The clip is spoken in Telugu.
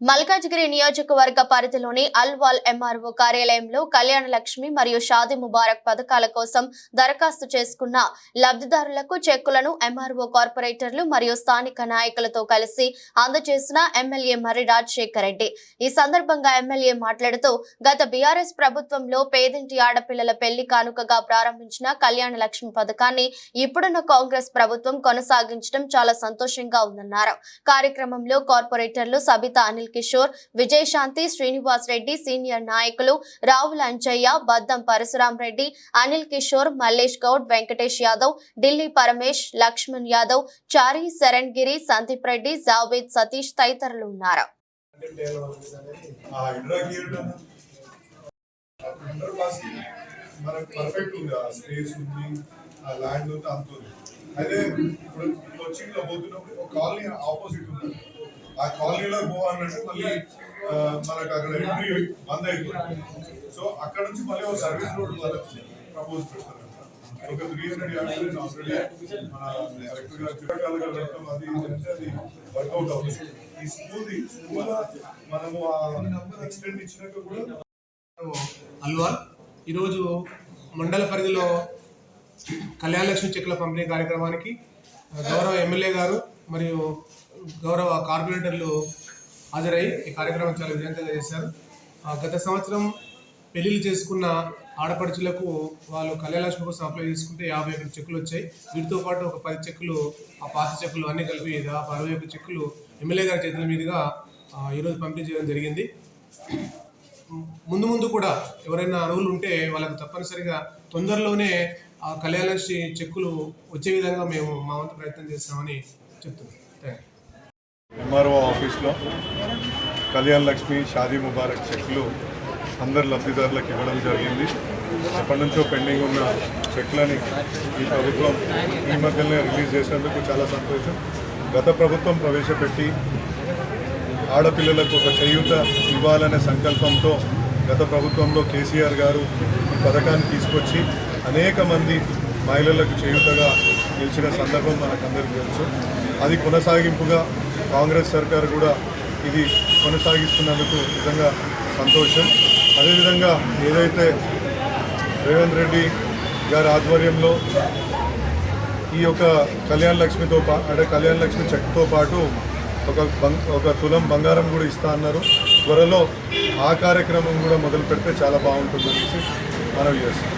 మల్కాజ్గిరి నియోజకవర్గ పరిధిలోని అల్వాల్ ఎంఆర్ఓ కార్యాలయంలో కళ్యాణ లక్ష్మి మరియు షాది ముబారక్ పథకాల కోసం దరఖాస్తు చేసుకున్న లబ్ధిదారులకు చెక్కులను ఎంఆర్ఓ కార్పొరేటర్లు మరియు స్థానిక నాయకులతో కలిసి అందజేసిన ఎమ్మెల్యే మర్రి రాజశేఖర్ రెడ్డి ఈ సందర్భంగా ఎమ్మెల్యే మాట్లాడుతూ గత బీఆర్ఎస్ ప్రభుత్వంలో పేదింటి ఆడపిల్లల పెళ్ళి కానుకగా ప్రారంభించిన కళ్యాణ లక్ష్మి పథకాన్ని ఇప్పుడున్న కాంగ్రెస్ ప్రభుత్వం కొనసాగించడం చాలా సంతోషంగా ఉందన్నారు. కార్యక్రమంలో కార్పొరేటర్లు సబితా అనిల్ అనిల్ కిషోర్ విజయశాంతి శ్రీనివాస్ రెడ్డి సీనియర్ నాయకులు రావుల అంజయ్య బద్దం పరశురాం రెడ్డి అనిల్ కిషోర్ మల్లేష్ గౌడ్ వెంకటేష్ యాదవ్ ఢిల్లీ పరమేష్ లక్ష్మణ్ యాదవ్ చారి శరణ్ గిరి సందీప్ రెడ్డి జావేద్ సతీష్ తదితరులు ఉన్నారు. మనకు పర్ఫెక్ట్ ఉంది ఆ స్పేస్ ఉంది. ఆ ల్యాండ్ ఉంది అంత ఉంది అయితే ఇప్పుడు ఇప్పుడు వచ్చి ఇట్లా పోతున్నప్పుడు ఒక కాలనీ ఆపోజిట్ ఉంది ఆ కాలనీలో పోవాలంటే మళ్ళీ మనకు అక్కడ ఎంట్రీ బంద్ అయిపోయింది సో అక్కడ నుంచి మళ్ళీ ఒక సర్వీస్ రోడ్ వాళ్ళకి ప్రపోజ్ పెడతారు ఒక త్రీ హండ్రెడ్ యార్డ్స్ ఆల్రెడీ మన కలెక్టర్ గారు చిరకాలుగా పెట్టడం అది అంటే అది వర్కౌట్ అవుతుంది. ఈ స్కూల్ స్కూల్ మనము ఎక్స్టెండ్ ఇచ్చినాక కూడా అల్వాల్ ఈరోజు మండల పరిధిలో కళ్యాణ లక్ష్మి చెక్కుల పంపిణీ కార్యక్రమానికి గౌరవ ఎమ్మెల్యే గారు మరియు గౌరవ కార్పొరేటర్లు హాజరై ఈ కార్యక్రమం చాలా విజయవంతంగా చేశారు. గత సంవత్సరం పెళ్ళిళ్ళు చేసుకున్న ఆడపడుచులకు వాళ్ళు కళ్యాణలక్ష్మి కోసం అప్లై చేసుకుంటే యాభై ఒకటి చెక్కులు వచ్చాయి. వీటితో పాటు ఒక పది చెక్కులు ఆ పాత చెక్కులు అన్ని కలిపి దాదాపు అరవై ఒక చెక్కులు ఎమ్మెల్యే గారి చేతుల మీదుగా ఈరోజు పంపిణీ చేయడం జరిగింది. ముందు ముందు కూడా ఎవరైనా అరువులు ఉంటే వాళ్ళకు తప్పనిసరిగా తొందరలోనే ఆ కళ్యాణలక్ష్మి చెక్కులు వచ్చే విధంగా మేము మా వంతు ప్రయత్నం చేస్తామని చెప్తున్నాం. థ్యాంక్ యూ ఎంఆర్ఓ ఆఫీస్లో కళ్యాణ్ లక్ష్మి షాదీ ముబారక్ చెక్లు అందరు లబ్ధిదారులకు ఇవ్వడం జరిగింది. ఎప్పటి నుంచో పెండింగ్ ఉన్న చెక్లని ఈ ప్రభుత్వం ఈ మధ్యనే రిలీజ్ చేసినందుకు చాలా సంతోషం. గత ప్రభుత్వం ప్రవేశపెట్టి ఆడపిల్లలకు ఒక చేయూత ఇవ్వాలనే సంకల్పంతో గత ప్రభుత్వంలో కేసీఆర్ గారు ఈ పథకాన్ని తీసుకొచ్చి అనేక మంది మహిళలకు చేయూతగా గెలిచిన సందర్భం మనకందరికీ తెలుసు. అది కొనసాగింపుగా కాంగ్రెస్ సర్కార్ కూడా ఇది కొనసాగిస్తున్నందుకు నిజంగా సంతోషం. అదేవిధంగా ఏదైతే రేవంత్ రెడ్డి గారి ఆధ్వర్యంలో ఈ యొక్క కళ్యాణ లక్ష్మితో పా అంటే కళ్యాణ లక్ష్మి చెక్తో పాటు ఒక బంగ్ ఒక తులం బంగారం కూడా ఇస్తా అన్నారు. త్వరలో ఆ కార్యక్రమం కూడా మొదలు పెడితే చాలా బాగుంటుందనేసి మనవి చేస్తాం